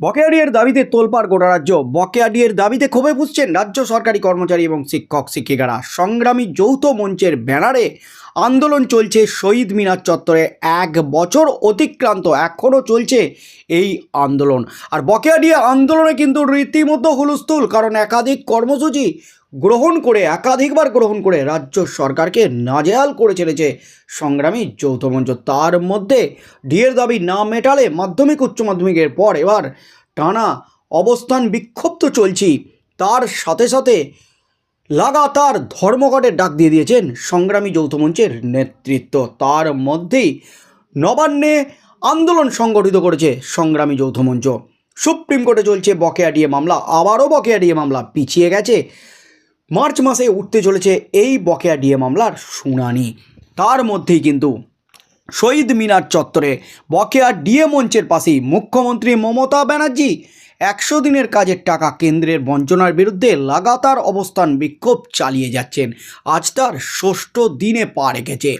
বকেয়াডিয়ের দাবিতে তোলপাড় গোটা রাজ্য। বকেয়াডিয়ের দাবিতে ক্ষোভে বুঝছেন রাজ্য সরকারি কর্মচারী এবং শিক্ষক, শিক্ষিকারা। সংগ্রামী যৌথ মঞ্চের ব্যানারে আন্দোলন চলছে শহীদ মিনার চত্বরে। এক বছর অতিক্রান্ত, এখনও চলছে এই আন্দোলন। আর বকেয়াডিয়া আন্দোলনে কিন্তু রীতিমতো হুলস্থুল, কারণ একাধিক কর্মসূচি গ্রহণ করে, একাধিকবার গ্রহণ করে রাজ্য সরকারকে নাজেহাল করে ছেড়েছে সংগ্রামী যৌথ মঞ্চ। তার মধ্যে ডিএর দাবি না মেটালে মাধ্যমিক, উচ্চ মাধ্যমিকের পর এবার টানা অবস্থান বিক্ষুব্ধ চলছি। তার সাথে সাথে লাগাতার ধর্মঘটের ডাক দিয়ে দিয়েছেন সংগ্রামী যৌথ মঞ্চের নেতৃত্ব। তার মধ্যেই নবান্নে আন্দোলন সংগঠিত করেছে সংগ্রামী যৌথ মঞ্চ। সুপ্রিম কোর্টে চলছে বকেয়া ডিএ মামলা, আবারও বকেয়া ডিএ মামলা। পিছিয়ে গেছে মার্চ মাসে উঠতে চলেছে এই বকেয়া ডিএ মামলার শুনানি। তার মধ্যেই কিন্তু শহীদ মিনার চত্বরে বকেয়া ডিএ মঞ্চের পাশেই মুখ্যমন্ত্রী মমতা ব্যানার্জি একশো দিনের কাজের টাকা কেন্দ্রের বঞ্চনার বিরুদ্ধে লাগাতার অবস্থান বিক্ষোভ চালিয়ে যাচ্ছেন। আজ তার ষষ্ঠ দিনে পা রেখেছে।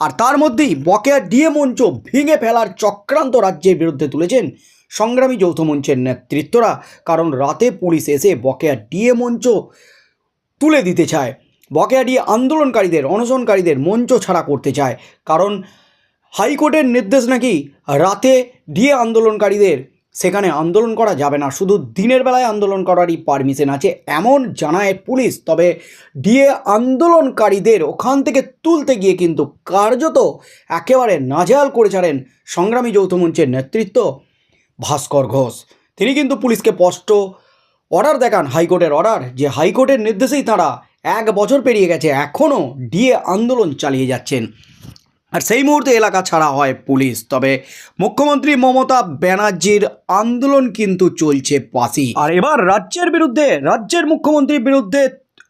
আর তার মধ্যেই বকেয়া ডিএ মঞ্চ ভেঙে ফেলার চক্রান্ত রাজ্যের বিরুদ্ধে তুলেছেন সংগ্রামী যৌথ মঞ্চের নেতৃত্বরা। কারণ রাতে পুলিশ এসে বকেয়া ডিএ মঞ্চ তুলে দিতে চায়। বকেয়া ডিএ আন্দোলনকারীদের, অনশনকারীদের মঞ্চ ছাড়া করতে চায়। কারণ হাইকোর্টের নির্দেশ নাকি রাতে ডিএ আন্দোলনকারীদের, সেখানে আন্দোলন করা যাবে না। শুধু দিনের বেলায় আন্দোলন করারই পারমিশন আছে, এমন জানায় পুলিশ। তবে ডিএ আন্দোলনকারীদের ওখান থেকে তুলতে গিয়ে কিন্তু কার্যত একেবারে নাজেহাল করে ছাড়েন সংগ্রামী যৌথ মঞ্চের নেতৃত্ব ভাস্কর ঘোষ। তিনি কিন্তু পুলিশকে স্পষ্ট অর্ডার দেখান হাইকোর্টের অর্ডার। যে হাইকোর্টের নির্দেশেই তাঁরা এক বছর পেরিয়ে গেছে, এখনও ডিএ আন্দোলন চালিয়ে যাচ্ছেন। আর সেই মুহূর্তে এলাকা ছাড়া হয় পুলিশ। তবে মুখ্যমন্ত্রী মমতা ব্যানার্জির আন্দোলন কিন্তু চলছে পাশেই আর এবার রাজ্যের বিরুদ্ধে, রাজ্যের মুখ্যমন্ত্রীর বিরুদ্ধে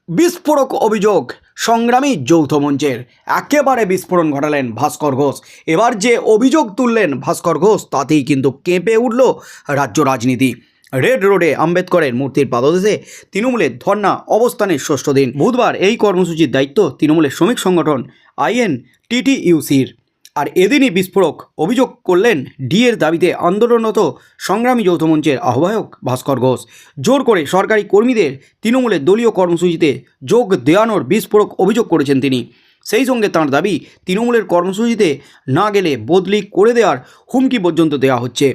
বিস্ফোরক অভিযোগ, সংগ্রামী যৌথ মঞ্চের। একেবারে বিস্ফোরণ ঘটালেন ভাস্কর ঘোষ। এবার যে অভিযোগ তুললেন ভাস্কর ঘোষ, তাতেই কিন্তু কেঁপে উঠল রাজ্য রাজনীতি। রেড রোডে আম্বেদকরের মূর্তির পাদদেশে তৃণমূলের ধর্না অবস্থানের ষষ্ঠ দিন। বুধবার এই কর্মসূচির দায়িত্ব তৃণমূলের শ্রমিক সংগঠন আইএন টিটিইউসির আর এদিনই বিস্ফোরক অভিযোগ করলেন ডিএর দাবিতে আন্দোলনরত সংগ্রামী যৌথ মঞ্চের আহ্বায়ক ভাস্কর ঘোষ। জোর করে সরকারি কর্মীদের তৃণমূলের দলীয় কর্মসূচিতে যোগ দেওয়ানোর বিস্ফোরক অভিযোগ করেছেন তিনি। সেই সঙ্গে তাঁর দাবি, তৃণমূলের কর্মসূচিতে না গেলে বদলি করে দেওয়ার হুমকি পর্যন্ত দেওয়া হচ্ছে।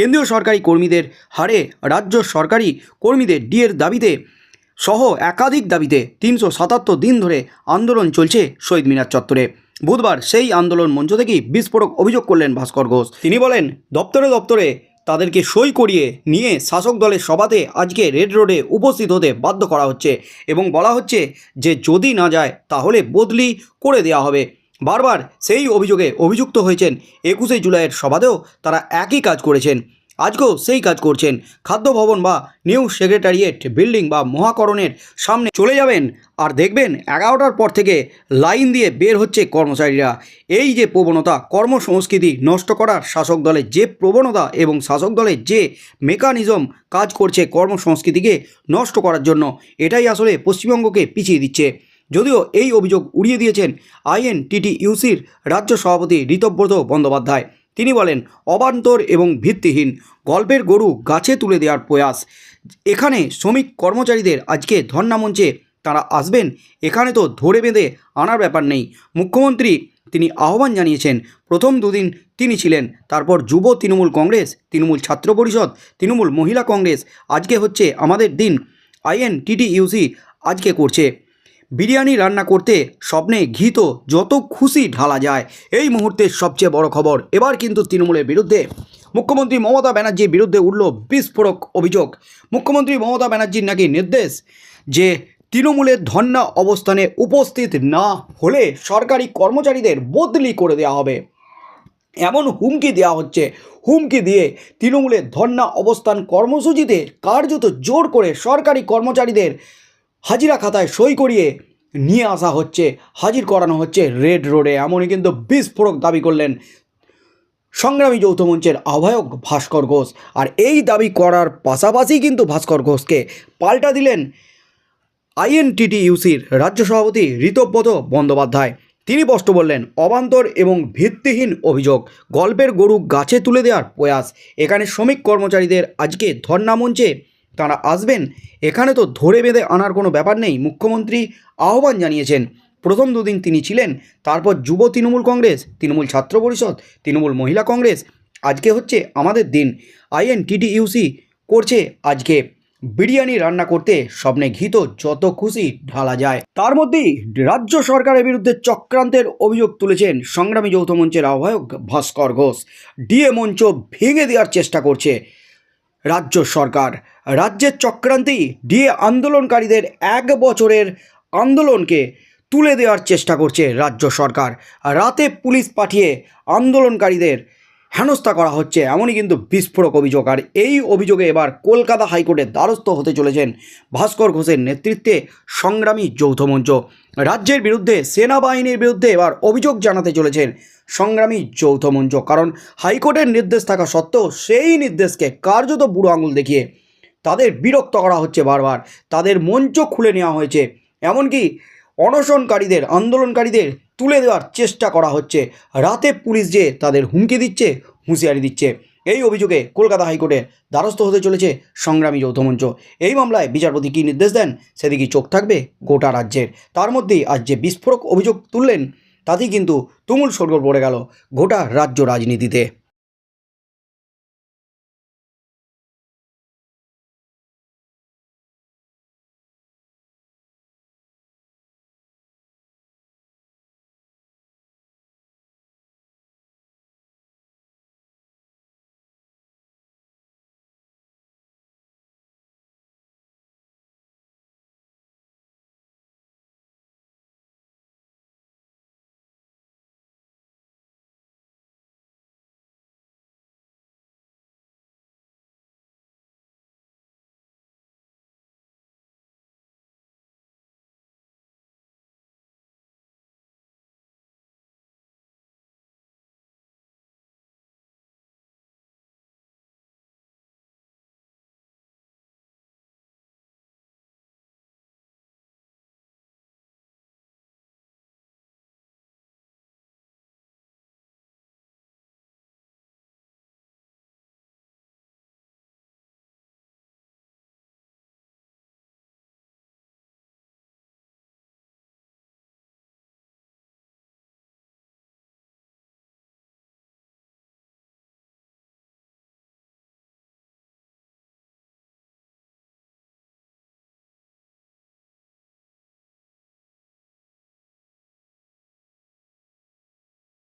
কেন্দ্রীয় সরকারি কর্মীদের হারে রাজ্য সরকারি কর্মীদের ডিএর দাবিতে সহ একাধিক দাবিতে তিনশো সাতাত্তর দিন ধরে আন্দোলন চলছে শহীদ মিনার চত্বরে। বুধবার সেই আন্দোলন মঞ্চ থেকেই বিস্ফোরক অভিযোগ করলেন ভাস্কর ঘোষ। তিনি বলেন, দপ্তরে দপ্তরে তাদেরকে সই করিয়ে নিয়ে শাসক দলের সভাতে আজকে রেড রোডে উপস্থিত হতে বাধ্য করা হচ্ছে এবং বলা হচ্ছে যে যদি না যায় তাহলে বদলি করে দেওয়া হবে। বারবার সেই অভিযোগে অভিযুক্ত হয়েছেন। একুশে জুলাইয়ের সভাতেও তারা একই কাজ করেছেন। আজকেও সেই কাজ করছেন। খাদ্য ভবন বা নিউ সেক্রেটারিয়েট বিল্ডিং বা মহাকরণের সামনে চলে যাবেন আর দেখবেন এগারোটার পর থেকে লাইন দিয়ে বের হচ্ছে কর্মচারীরা। এই যে প্রবণতা, কর্মসংস্কৃতি নষ্ট করার শাসক দলের যে প্রবণতা এবং শাসক দলের যে মেকানিজম কাজ করছে কর্মসংস্কৃতিকে নষ্ট করার জন্য, এটাই আসলে পশ্চিমবঙ্গকে পিছিয়ে দিচ্ছে। যদিও এই অভিযোগ উড়িয়ে দিয়েছেন আইএন টিটি ইউসির রাজ্য সভাপতি ঋতব্রত বন্দ্যোপাধ্যায়। তিনি বলেন, অবান্তর এবং ভিত্তিহীন, গল্পের গরু গাছে তুলে দেওয়ার প্রয়াস। এখানে শ্রমিক কর্মচারীদের আজকে ধর্নামঞ্চে তারা আসবেন, এখানে তো ধরে বেঁধে আনার ব্যাপার নেই। মুখ্যমন্ত্রী, তিনি আহ্বান জানিয়েছেন, প্রথম দুদিন তিনি ছিলেন, তারপর যুব তৃণমূল কংগ্রেস, তৃণমূল ছাত্র পরিষদ, তৃণমূল মহিলা কংগ্রেস, আজকে হচ্ছে আমাদের দিন। আইএন টিটি ইউসি আজকে করছে। বিরিয়ানি রান্না করতে স্বপ্নে ঘি তো যত খুশি ঢালা যায়। এই মুহূর্তের সবচেয়ে বড় খবর। এবার কিন্তু তৃণমূলের বিরুদ্ধে মুখ্যমন্ত্রী মমতা ব্যানার্জির বিরুদ্ধে উঠল বিস্ফোরক অভিযোগ। মুখ্যমন্ত্রী মমতা ব্যানার্জির নাকি নির্দেশ যে তৃণমূলের ধর্না অবস্থানে উপস্থিত না হলে সরকারি কর্মচারীদের বদলি করে দেওয়া হবে। এমন হুমকি দেওয়া হচ্ছে। হুমকি দিয়ে তৃণমূলের ধর্না অবস্থান কর্মসূচিতে কার্যত জোর করে সরকারি কর্মচারীদের হাজিরা খাতায় সই করিয়ে নিয়ে আসা হচ্ছে, হাজির করানো হচ্ছে রেড রোডে এমনই কিন্তু বিস্ফোরক দাবি করলেন সংগ্রামী যৌথ মঞ্চের আহ্বায়ক ভাস্কর ঘোষ। আর এই দাবি করার পাশাপাশি কিন্তু ভাস্কর ঘোষকে পাল্টা দিলেন আইএনটিটিইউসির রাজ্য সভাপতি ঋতব্রত বন্দ্যোপাধ্যায়। তিনি স্পষ্ট বললেন, অবান্তর এবং ভিত্তিহীন অভিযোগ, গল্পের গরু গাছে তুলে দেওয়ার প্রয়াস। এখানে শ্রমিক কর্মচারীদের আজকে ধর্ণা মঞ্চে তারা আসবেন। এখানে তো ধরে বেঁধে আনার কোনো ব্যাপার নেই, মুখ্যমন্ত্রী আহ্বান জানিয়েছেন। প্রথম দুদিন তিনি ছিলেন, তারপর যুব তৃণমূল কংগ্রেস, তৃণমূল ছাত্র পরিষদ, তৃণমূল মহিলা কংগ্রেস। আজকে হচ্ছে আমাদের দিন। আইএনটিটিইউসি করছে আজকে। বিরিয়ানি রান্না করতে স্বপ্নে ঘিত যত খুশি ঢালা যায়। তার মধ্যেই রাজ্য সরকারের বিরুদ্ধে চক্রান্তের অভিযোগ তুলেছেন সংগ্রামী যৌথ মঞ্চের আহ্বায়ক ভাস্কর ঘোষ। ডিএ মঞ্চ ভেঙে দেওয়ার চেষ্টা করছে। রাজ্য সরকার। রাজ্যের চক্রান্তেই ডিএ আন্দোলনকারীদের এক বছরের আন্দোলনকে তুলে দেওয়ার চেষ্টা করছে রাজ্য সরকার। রাতে পুলিশ পাঠিয়ে আন্দোলনকারীদের হেনস্থা করা হচ্ছে, এমনই কিন্তু বিস্ফোরক অভিযোগ। আর এই অভিযোগে এবার কলকাতা হাইকোর্টের দ্বারস্থ হতে চলেছেন ভাস্কর ঘোষের নেতৃত্বে সংগ্রামী যৌথ মঞ্চ। রাজ্যের বিরুদ্ধে, সেনাবাহিনীর বিরুদ্ধে এবার অভিযোগ জানাতে চলেছেন সংগ্রামী যৌথ মঞ্চ। কারণ হাইকোর্টের নির্দেশ থাকা সত্ত্বেও সেই নির্দেশকে কার্যত বুড়ো আঙুল দেখিয়ে তাদের বিরক্ত করা হচ্ছে বারবার। তাদের মঞ্চ খুলে নেওয়া হয়েছে। এমনকি অনশনকারীদের, আন্দোলনকারীদের তুলে দেওয়ার চেষ্টা করা হচ্ছে। রাতে পুলিশ যে তাদের হুমকি দিচ্ছে, হুঁশিয়ারি দিচ্ছে। এই অভিযোগে কলকাতা হাইকোর্টে দ্বারস্থ হতে চলেছে সংগ্রামী যৌথ মঞ্চ। এই মামলায় বিচারপতি কী নির্দেশ দেন? সেদিকে চোখ থাকবে গোটা রাজ্যের। তার মধ্যেই আজ যে বিস্ফোরক অভিযোগ তুললেন, তাতেই কিন্তু তুমুল সরগোল পড়ে গেল গোটা রাজ্য রাজনীতিতে।